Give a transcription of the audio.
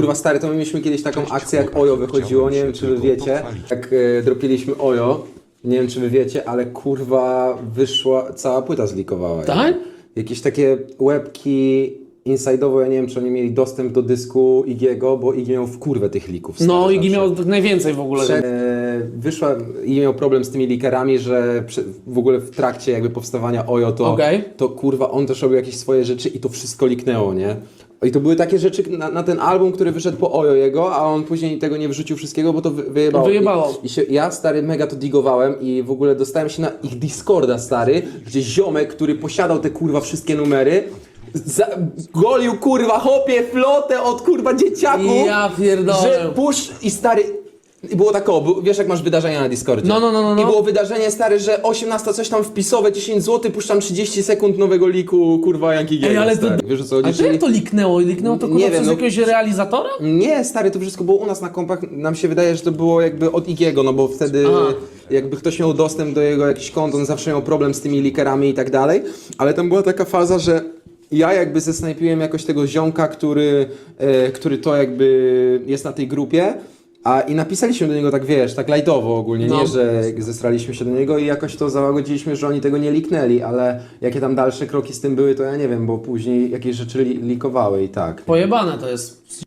Kurwa stary, to my mieliśmy kiedyś taką akcję jak Ojo wychodziło, nie wiem czy wy wiecie, jak e, dropiliśmy Ojo, nie wiem czy wy wiecie, ale kurwa wyszła, cała płyta zlikowała. Tak? Jakieś takie łebki inside'owo, ja nie wiem czy oni mieli dostęp do dysku Igiego, bo Igi miał w kurwę tych lików. stary, No, Igi zawsze. miał najwięcej w ogóle. Prze- e, wyszła i miał problem z tymi likerami, że przy, w ogóle w trakcie jakby powstawania Ojo to, Okej. to kurwa on też robił jakieś swoje rzeczy i to wszystko liknęło, nie? I to były takie rzeczy na, na ten album, który wyszedł po Ojo jego, a on później tego nie wrzucił wszystkiego, bo to wy, wyjebało. Wyjebało. I, i się, ja stary mega to digowałem i w ogóle dostałem się na ich Discorda stary, gdzie ziomek, który posiadał te kurwa wszystkie numery, za, golił kurwa hopie flotę od kurwa dzieciaków. Ja pierdolę. Że push i stary. I było tak o, wiesz jak masz wydarzenia na Discordzie. No, no, no, no, no. I było wydarzenie stary, że 18 coś tam wpisowe, 10 zł, puszczam 30 sekund nowego liku, kurwa Yankee Ej, Game, ale to, stary. Wiesz o co a chodzi? to jak to liknęło? Liknęło to Nie kurwa wiem, przez no- jakiegoś realizatora? Nie, stary, to wszystko było u nas na kompach. Nam się wydaje, że to było jakby od Igiego, no bo wtedy Aha. jakby ktoś miał dostęp do jego jakichś kont, on zawsze miał problem z tymi likerami i tak dalej. Ale tam była taka faza, że ja jakby zesnajpiłem jakoś tego ziomka, który, e, który to jakby jest na tej grupie. A i napisaliśmy do niego tak, wiesz, tak lajtowo ogólnie, No. nie, że zestraliśmy się do niego i jakoś to załagodziliśmy, że oni tego nie liknęli, ale jakie tam dalsze kroki z tym były, to ja nie wiem, bo później jakieś rzeczy li likowały i tak. Pojebane to jest.